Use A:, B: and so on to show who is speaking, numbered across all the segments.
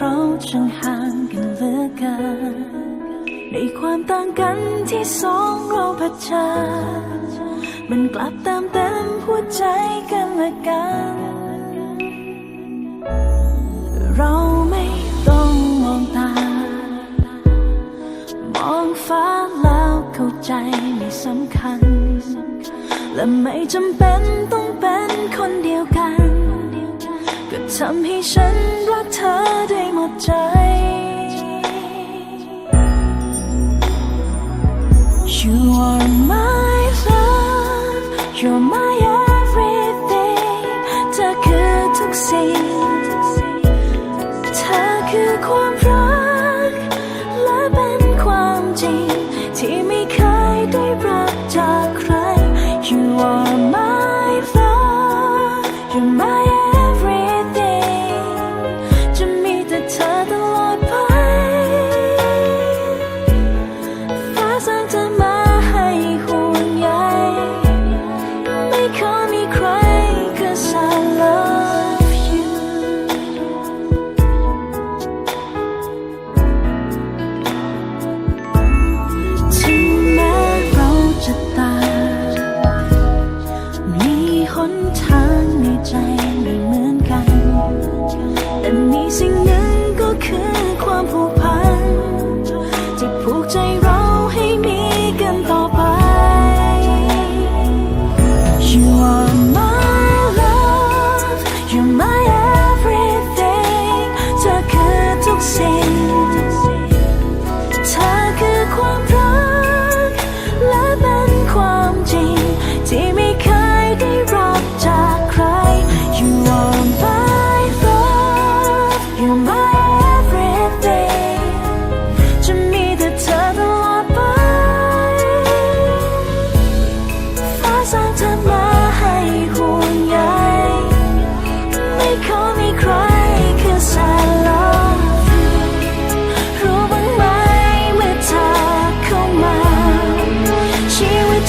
A: เราจึงห่างกันเหลือเกินในความต่างกันที่สองเราเผชิญมันกลับเตามเต็มหัวใจกันละกัน เราไม่ต้องมองตา มองฟ้าแล้วเข้าใจไม่สำคัญ และไม่จำเป็นต้องเป็นคนเดียวกัน ทำให้ฉันรักเธอได้หมดใจ You are my love You're my everything เธอคือทุกสิ่งเธอคือความรัก และเป็นความจริง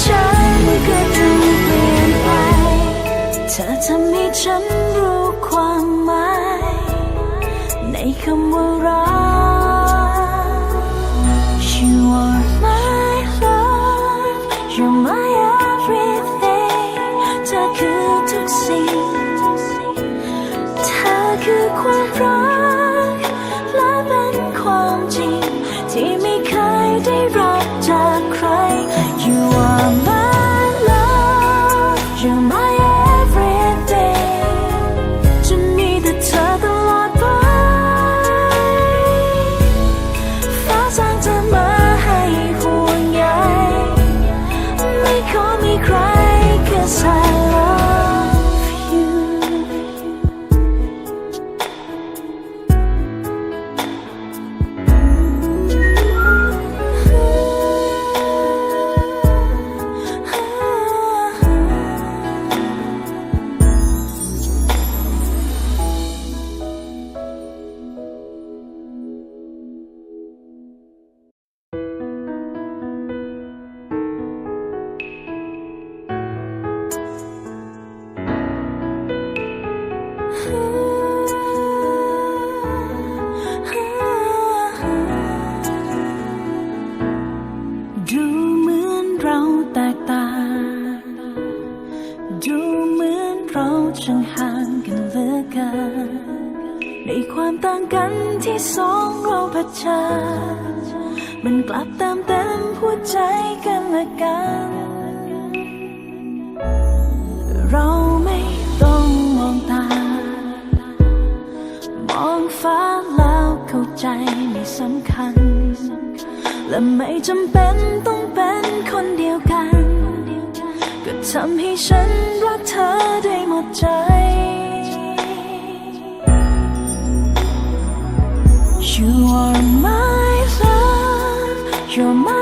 A: ฉันก็ดูเปลี่ยนไป เธอทำให้ฉัน คำว่ารัก You are my love You're my everything เธอคือทุกสิ่ง เธอคือความรัก ดูเหมือนเราแตกต่าง ดูเหมือนเราช่างห่างกันเหลือเกิน ในความต่างกันที่สองเราเผชิญมันกลับเติมเต็มหัวใจกันละกันเรา ใจไม่สำคัญ และไม่จำเป็นต้องเป็นคนเดียวกัน ก็ทำให้ฉันรักเธอได้หมดใจ You are my love You're my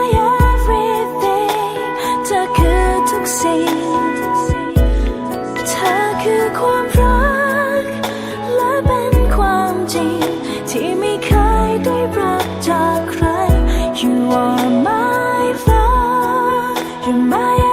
A: my